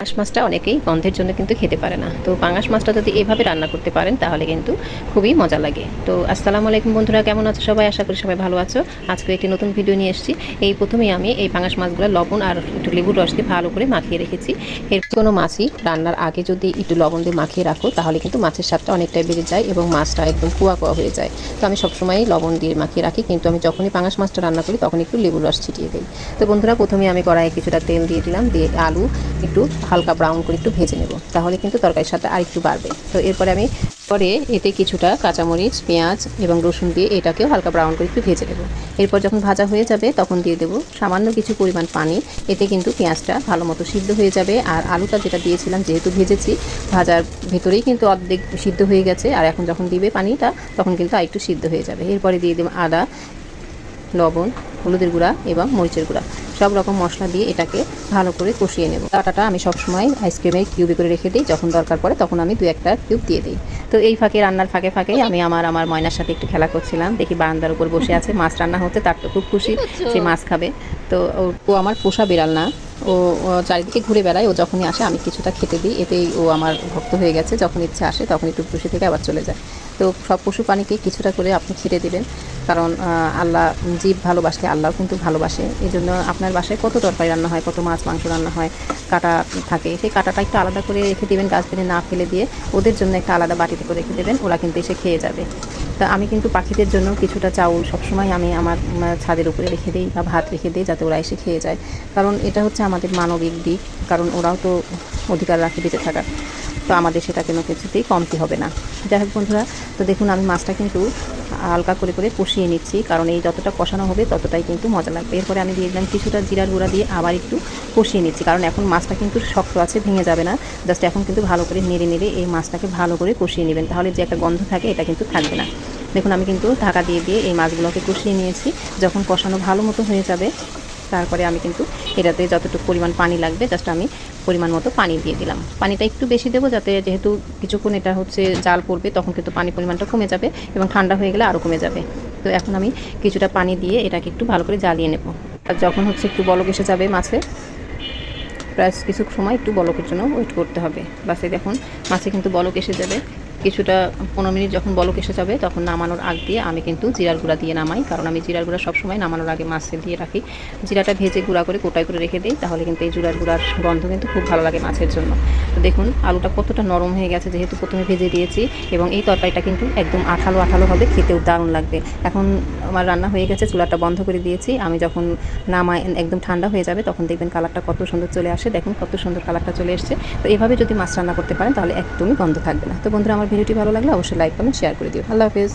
পাঙাশ মাছটা অনেকেই গন্ধের জন্য কিন্তু খেতে পারে না। তো পাঙাশ মাছটা যদি এভাবে রান্না করতে পারেন, তাহলে কিন্তু খুবই মজা লাগে। তো আসসালামু আলাইকুম বন্ধুরা, কেমন আছো সবাই? আশা করি সবাই ভালো আছো। আজকে একটি নতুন ভিডিও নিয়ে এসেছি। এই প্রথমেই আমি এই পাঙাশ মাছগুলো লবণ আর একটু লেবুর রস দিয়ে ভালো করে মাখিয়ে রেখেছি। এর কোনো মাছই রান্নার আগে যদি একটু লবণ দিয়ে মাখিয়ে রাখো, তাহলে কিন্তু মাছের স্বাদটা অনেকটাই বেড়ে যায় এবং মাছটা একদম কুয়া কুয়া হয়ে যায়। তো আমি সবসময় লবণ দিয়ে মাখিয়ে রাখি, কিন্তু আমি যখনই পাঙাশ মাছটা রান্না করি তখন একটু লেবুর রস ছিটিয়ে দিই। তো বন্ধুরা প্রথমে আমি কড়াইয়ে কিছুটা তেল দিয়ে দিলাম, দিয়ে আলু একটু হালকা ব্রাউন করে একটু ভেজে নেব। তাহলে কিন্তু তরকারির সাথে আর একটু বাড়বে। তো এরপরে আমি পরে এতে কিছুটা কাঁচামরিচ, পেঁয়াজ এবং রসুন দিয়ে এটাকেও হালকা ব্রাউন করে একটু ভেজে নেব। এরপর যখন ভাজা হয়ে যাবে তখন দিয়ে দেবো সামান্য কিছু পরিমাণ পানি। এতে কিন্তু পেঁয়াজটা ভালো মতো সিদ্ধ হয়ে যাবে। আর আলুটা যেটা দিয়েছিলাম, যেহেতু ভেজেছি, ভাজার ভেতরেই কিন্তু অর্ধেক সিদ্ধ হয়ে গেছে। আর এখন যখন দিবে পানিটা, তখন কিন্তু আর একটু সিদ্ধ হয়ে যাবে। এরপরে দিয়ে দেবো আদা, লবণ, হলুদের গুঁড়া এবং মরিচের গুঁড়া। সব রকম মশলা দিয়ে এটাকে ভালো করে কষিয়ে নেব। আটাটা আমি সবসময় আইসক্রিমের কিউবে করে রেখে দিই যখন দরকার পড়ে তখন আমি দু একটা কিউব দিয়ে দিই। তো এই ফাঁকে রান্নার ফাঁকে ফাঁকে আমি আমার আমার ময়নার সাথে একটু খেলা করছিলাম দেখি বারান্দার উপর বসে আছে মাছ রান্না হতে তার তো খুব খুশি সে মাছ খাবে। তো ও- আমার পোষা বিড়াল না ও ও চারিদিকে ঘুরে বেড়ায় ও যখনই আসে আমি কিছুটা খেতে দিই এতেই ও আমার ভক্ত হয়ে গেছে যখন ইচ্ছে আসে তখন একটু খুশি থেকে আবার চলে যায়। তো সব পশু প্রাণীকে কিছুটা করে আপনি খেতে দেবেন। কারণ আল্লাহ জীব ভালোবাসলে আল্লাহ কিন্তু ভালোবাসে। এই জন্য আপনার বাসায় কত তরকারি রান্না হয়, কত মাছ, মাংস রান্না হয়, কাটা থাকে, সেই কাটাটা একটু আলাদা করে রেখে দেবেন ডাস্টবিনে না ফেলে দিয়ে ওদের জন্য একটা আলাদা বাটিতে করে রেখে দেবেন, ওরা কিন্তু এসে খেয়ে যাবে। তা আমি কিন্তু পাখিদের জন্য কিছুটা চাউল সবসময় আমি আমার ছাদের উপরে রেখে দিই বা ভাত রেখে দিই যাতে ওরা এসে খেয়ে যায়। কারণ এটা হচ্ছে আমাদের মানবিক দিক, কারণ ওরাও তো অধিকার রাখে বেঁচে থাকার। তো আমাদের সেটা কোনো কিছুতেই কমতি হবে না। যাই হোক বন্ধুরা, তো দেখুন আমি মাছটা কিন্তু হালকা করে করে কষিয়ে নিচ্ছি, কারণ এই যতটা কষানো হবে ততটাই কিন্তু মজা লাগবে। এরপরে আমি দিয়ে দিলাম কিছুটা জিরার গুঁড়া দিয়ে আবার একটু কষিয়ে নিচ্ছি, কারণ এখন মাছটা কিন্তু শক্ত আছে, ভেঙে যাবে না। জাস্ট এখন কিন্তু ভালো করে নেড়ে নেড়ে এই মাছটাকে ভালো করে কষিয়ে নেবেন, তাহলে যে একটা গন্ধ থাকে এটা কিন্তু থাকবে না। দেখুন আমি কিন্তু ঢাকা দিয়ে দিয়ে এই মাছগুলোকে কষিয়ে নিয়েছি। যখন কষানো ভালো মতো হয়ে যাবে তারপরে আমি কিন্তু এটাতে যতটুকু পরিমাণ পানি লাগবে জাস্ট আমি পরিমাণ মতো পানি দিয়ে দিলাম। পানিটা একটু বেশি দেবো যাতে যেহেতু কিছুক্ষণ এটা হচ্ছে জাল পড়বে, তখন কিন্তু পানি পরিমাণটা কমে যাবে এবং ঠান্ডা হয়ে গেলে আরও কমে যাবে। তো এখন আমি কিছুটা পানি দিয়ে এটাকে একটু ভালো করে জ্বালিয়ে নেব। আর যখন হচ্ছে একটু বলক এসে যাবে মাছে, প্রায় কিছু সময় একটু বলকের জন্য ওয়েট করতে হবে। বাসে দেখুন মাছে কিন্তু বলক এসে যাবে। কিছুটা পনেরো মিনিট যখন বলক এসে যাবে, তখন নামানোর আগ দিয়ে আমি কিন্তু জিরার গুঁড়া দিয়ে নামাই। কারণ আমি জিরার গুঁড়া সবসময় নামানোর আগে মাছে দিয়ে রাখি। জিরাটা ভেজে গুঁড়া করে, কোটায় করে রেখে দিই, তাহলে কিন্তু এই জিরার গুঁড়ার গন্ধ কিন্তু খুব ভালো লাগে মাছের জন্য। তো দেখুন, আলুটা কতটা নরম হয়ে গেছে, যেহেতু প্রথমে ভেজে দিয়েছি এবং এই তরকারিটা কিন্তু একদম আঠালো আঠালো হবে, খেতেও দারুণ লাগবে। এখন আমার রান্না হয়ে গেছে, চুলাটা বন্ধ করে দিয়েছি। আমি যখন নামাই, একদম ঠান্ডা হয়ে যাবে, তখন দেখবেন কালারটা কত সুন্দর চলে আসে। দেখুন কত সুন্দর কালারটা চলে এসছে। তো এভাবে যদি মাছ রান্না করতে পারেন, তাহলে একদমই গন্ধ থাকবে না। তো বন্ধুরা, আমার ভিডিওটি ভালো লাগলে অবশ্যই লাইক কমেন্ট শেয়ার করে দিও। আল্লাহ হাফেজ।